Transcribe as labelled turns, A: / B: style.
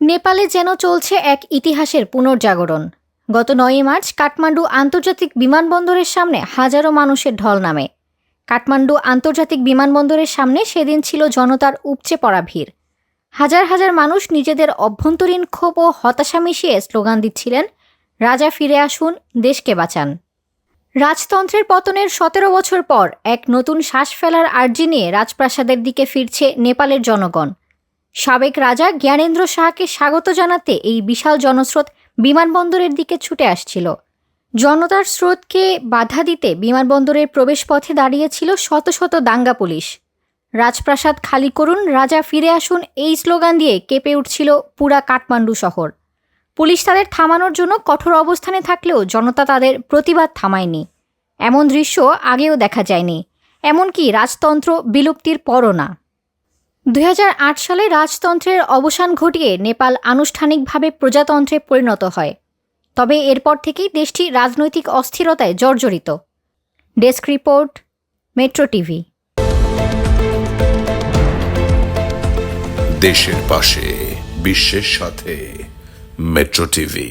A: নেপালে যেন চলছে এক ইতিহাসের পুনর্জাগরণ। গত নয়ই মার্চ কাঠমান্ডু আন্তর্জাতিক বিমানবন্দরের সামনে হাজারো মানুষের ঢল নামে। কাঠমান্ডু আন্তর্জাতিক বিমানবন্দরের সামনে সেদিন ছিল জনতার উপচে পড়া ভিড়। হাজার হাজার মানুষ নিজেদের অভ্যন্তরীণ ক্ষোভ ও হতাশা মিশিয়ে স্লোগান দিচ্ছিলেন, রাজা ফিরে আসুন, দেশকে বাঁচান। রাজতন্ত্রের পতনের সতেরো বছর পর এক নতুন শ্বাস ফেলার আর্জি নিয়ে রাজপ্রাসাদের দিকে ফিরছে নেপালের জনগণ। সাবেক রাজা জ্ঞানেন্দ্র শাহকে স্বাগত জানাতে এই বিশাল জনস্রোত বিমানবন্দরের দিকে ছুটে আসছিল। জনতার স্রোতকে বাধা দিতে বিমানবন্দরের প্রবেশপথে দাঁড়িয়েছিল শত শত দাঙ্গা পুলিশ। রাজপ্রাসাদ খালি করুন, রাজা ফিরে আসুন এই স্লোগান দিয়ে কেঁপে উঠছিল পুরা কাঠমান্ডু শহর। পুলিশ তাদের থামানোর জন্য কঠোর অবস্থানে থাকলেও জনতা তাদের প্রতিবাদ থামায়নি। এমন দৃশ্য আগেও দেখা যায়নি। এমনকি রাজতন্ত্র বিলুপ্তির পরও না। দুই হাজার আট সালে রাজতন্ত্রের অবসান ঘটিয়ে নেপাল আনুষ্ঠানিকভাবে প্রজাতন্ত্রে পরিণত হয়। তবে এরপর থেকেই দেশটি রাজনৈতিক অস্থিরতায় জর্জরিত। Desk report, metro TV.
B: দেশের পাশে, বিশ্বের সাথে, মেট্রো টিভি।